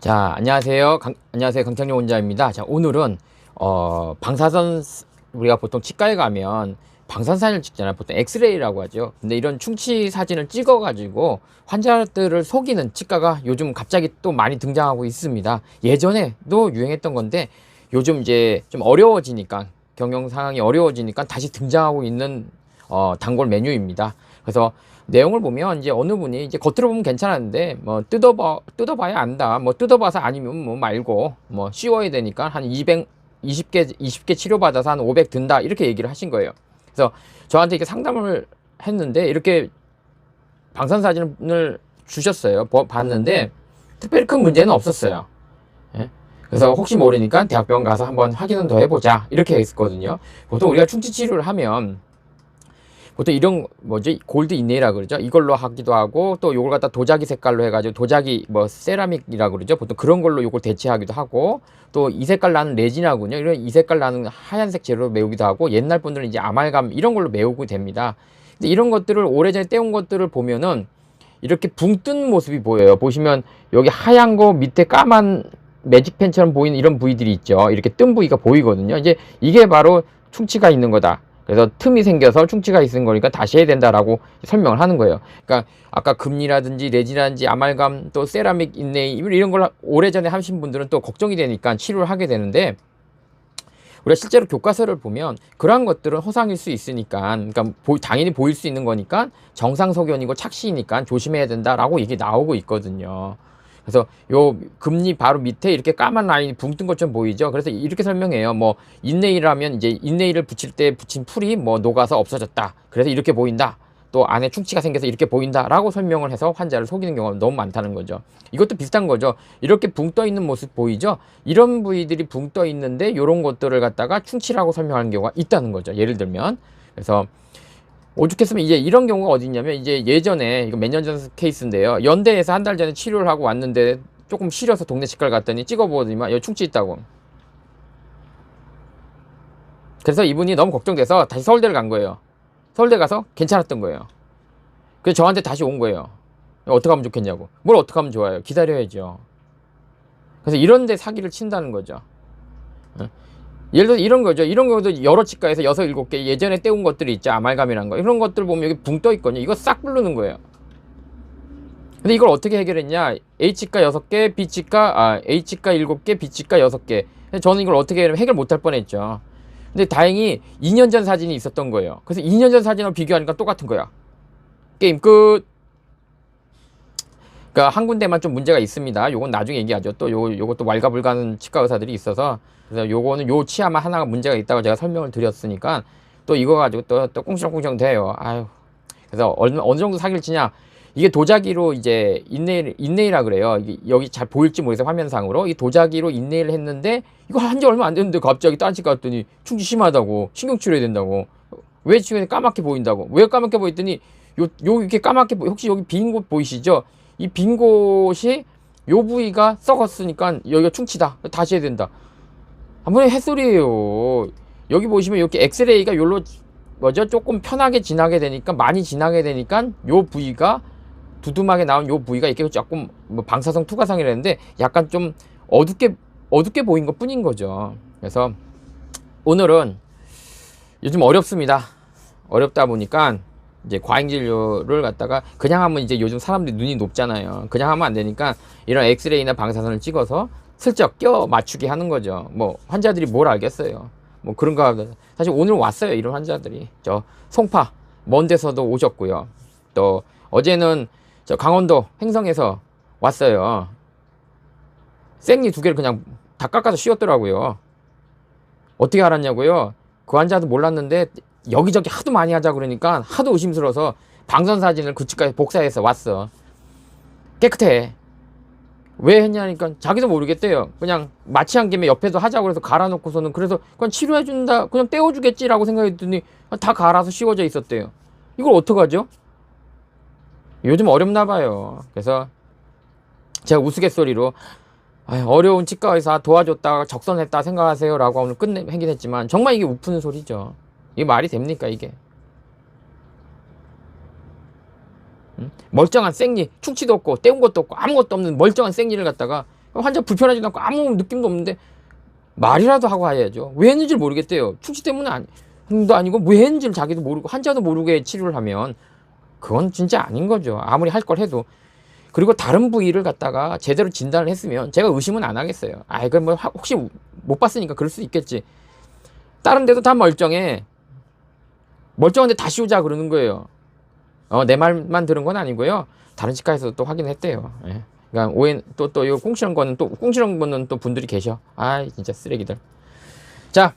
자, 안녕하세요. 강, 안녕하세요. 강창룡 원장입니다. 자, 오늘은, 어, 방사선, 스- 우리가 보통 치과에 가면 방사선을 찍잖아요. 보통 엑스레이라고 하죠. 근데 이런 충치 사진을 찍어 가지고 환자들을 속이는 치과가 요즘 갑자기 또 많이 등장하고 있습니다. 예전에도 유행했던 건데 요즘 이제 좀 어려워지니까 경영 상황이 어려워지니까 다시 등장하고 있는 어, 단골 메뉴입니다. 그래서 내용을 보면 이제 어느 분이 이제 겉으로 보면 괜찮았는데 뭐 뜯어봐 뜯어봐야 안다. 뭐 뜯어봐서 아니면 뭐 말고 뭐 씌워야 되니까 한 200, 20개 20개 치료 받아서 한 500 든다 이렇게 얘기를 하신 거예요. 그래서 저한테 이렇게 상담을 했는데 이렇게 방산 사진을 주셨어요. 보- 봤는데 특별히 큰 문제는 없었어요. 예? 그래서 혹시 모르니까 대학병원 가서 한번 확인은 더 해보자 이렇게 했거든요. 보통 우리가 충치 치료를 하면 보통 이런 뭐지 골드 인네이라 그러죠. 이걸로 하기도 하고 또 요걸 갖다 도자기 색깔로 해가지고 도자기 뭐 세라믹이라 그러죠. 보통 그런 걸로 요걸 대체하기도 하고 또 이 색깔 나는 레진하군요. 이런 이 색깔 나는 하얀색 재료로 메우기도 하고 옛날 분들은 이제 아말감 이런 걸로 메우고 됩니다. 근데 이런 것들을 오래전에 떼온 것들을 보면은 이렇게 붕 뜬 모습이 보여요. 보시면 여기 하얀 거 밑에 까만 매직펜처럼 보이는 이런 부위들이 있죠. 이렇게 뜬 부위가 보이거든요. 이제 이게 바로 충치가 있는 거다. 그래서 틈이 생겨서 충치가 있는 거니까 다시 해야 된다라고 설명을 하는 거예요. 그러니까 아까 금리라든지 레진이라든지 아말감 또 세라믹 인네이 이런 걸 오래전에 하신 분들은 또 걱정이 되니까 치료를 하게 되는데 우리가 실제로 교과서를 보면 그러한 것들은 허상일 수 있으니까 그러니까 보- 당연히 보일 수 있는 거니까 정상소견이고 착시이니까 조심해야 된다라고 이게 나오고 있거든요. 그래서 요 금리 바로 밑에 이렇게 까만 라인이 붕 뜬 것처럼 보이죠. 그래서 이렇게 설명해요. 뭐 인네일하면 이제 인네일을 붙일 때 붙인 풀이 뭐 녹아서 없어졌다. 그래서 이렇게 보인다. 또 안에 충치가 생겨서 이렇게 보인다라고 설명을 해서 환자를 속이는 경우가 너무 많다는 거죠. 이것도 비슷한 거죠. 이렇게 붕 떠 있는 모습 보이죠? 이런 부위들이 붕 떠 있는데 이런 것들을 갖다가 충치라고 설명하는 경우가 있다는 거죠. 예를 들면 그래서 오죽했으면 이제 이런 경우가 어디 있냐면 이제 예전에 이거 몇 년 전 케이스인데요. 연대에서 한 달 전에 치료를 하고 왔는데 조금 시려서 동네 치과를 갔더니 찍어보더니만 여기 충치 있다고. 그래서 이분이 너무 걱정돼서 다시 서울대를 간 거예요. 서울대 가서 괜찮았던 거예요. 그래서 저한테 다시 온 거예요. 어떻게 하면 좋겠냐고. 뭘 어떻게 하면 좋아요? 기다려야죠. 그래서 이런데 사기를 친다는 거죠. 어? 예를 들어 이런 거죠. 이런 경우도 여러 치과에서 여섯 일곱 개 예전에 떼운 것들이 있죠. 아말감이라는 거. 이런 것들 보면 여기 붕 떠 있거든요. 이거 싹 부르는 거예요. 근데 이걸 어떻게 해결했냐? A치과 여섯 개, B치과 아 A치과 일곱 개, B치과 여섯 개. 저는 이걸 어떻게 해결 못할 뻔했죠. 근데 다행히 2년 전 사진이 있었던 거예요. 그래서 2년 전 사진하고 비교하니까 똑같은 거야. 게임 끝. 그러니까 한 군데만 좀 문제가 있습니다. 요건 나중에 얘기하죠. 또 요, 요것도 왈가불가는 치과 의사들이 있어서 그래서 요거는 요 치아만 하나가 문제가 있다고 제가 설명을 드렸으니까 또 이거 가지고 또, 또 꽁시렁꽁시렁 돼요. 아유. 그래서 어느, 어느 정도 사기를 치냐. 이게 도자기로 이제 인네일, 인네일이라 그래요. 이게 여기 잘 보일지 모르겠어요. 화면상으로. 이 도자기로 인네일을 했는데 이거 한 지 얼마 안 됐는데 갑자기 딴치 갔더니 충치 심하다고 신경 치료해야 된다고. 왜 치료에 까맣게 보인다고. 왜 까맣게 보였더니 요, 요 이렇게 까맣게 보- 혹시 여기 빈 곳 보이시죠? 이 빈 곳이 요 부위가 썩었으니까 여기가 충치다. 다시 해야 된다. 아무리 햇소리예요. 여기 보시면 이렇게 엑스레이가 요로 뭐죠? 조금 편하게 지나게 되니까 많이 지나게 되니까 요 부위가 두툼하게 나온 요 부위가 이렇게 조금 뭐 방사성 투과상이라는데 약간 좀 어둡게 어둡게 보인 것 뿐인 거죠. 그래서 오늘은 요즘 어렵습니다. 어렵다 보니까 이제 과잉 진료를 갖다가 그냥 하면 이제 요즘 사람들이 눈이 높잖아요. 그냥 하면 안 되니까 이런 엑스레이나 방사선을 찍어서 슬쩍 껴 맞추게 하는 거죠. 뭐 환자들이 뭘 알겠어요. 뭐 그런 거 하고 사실 오늘 왔어요. 이런 환자들이 저 송파 먼 데서도 오셨고요. 또 어제는 저 강원도 횡성에서 왔어요. 생리 두 개를 그냥 다 깎아서 씌웠더라고요. 어떻게 알았냐고요? 그 환자도 몰랐는데 여기저기 하도 많이 하자 그러니까 하도 의심스러워서 방선 사진을 그 치과에 복사해서 왔어. 깨끗해. 왜 했냐니까 자기도 모르겠대요. 그냥 마취한 김에 옆에서 하자고 그래서 갈아놓고서는 그래서 그냥 치료해준다, 그냥 떼어주겠지라고 생각했더니 다 갈아서 씌워져 있었대요. 이걸 어떡하죠? 요즘 어렵나 봐요. 그래서 제가 우스갯소리로 어려운 치과 의사 도와줬다가 적선했다 생각하세요라고 오늘 끝내 하긴 했지만 정말 이게 우프는 소리죠. 이게 말이 됩니까 이게? 응? 멀쩡한 생리 충치도 없고 떼운 것도 없고 아무것도 없는 멀쩡한 생리를 갖다가 환자 불편하지도 않고 아무 느낌도 없는데 말이라도 하고 해야죠. 왜 했는지 를 모르겠대요. 충치 때문에 아니, 도 아니고 왜 했는지를 자기도 모르고 환자도 모르게 치료를 하면 그건 진짜 아닌 거죠. 아무리 할 걸 해도. 그리고 다른 부위를 갖다가 제대로 진단을 했으면 제가 의심은 안 하겠어요. 아, 이거 뭐 하- 혹시 못 봤으니까 그럴 수 있겠지. 다른 데도 다 멀쩡해. 멀쩡한데 다시 오자 그러는 거예요. 어, 내 말만 들은 건 아니고요. 다른 치과에서도 또 확인했대요. 예. 그러니까 오해 또또 이거 꽁시렁 거는 또 꽁시렁 거는 또 분들이 계셔. 아, 진짜 쓰레기들. 자,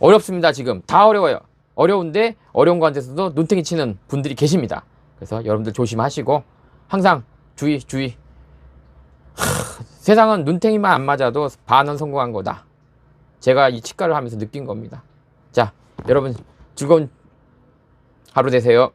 어렵습니다 지금 다 어려워요. 어려운데 어려운 가운데서도 눈탱이 치는 분들이 계십니다. 그래서 여러분들 조심하시고 항상 주의 주의. 하, 세상은 눈탱이만 안 맞아도 반은 성공한 거다. 제가 이 치과를 하면서 느낀 겁니다. 자, 여러분 즐거운 하루 되세요.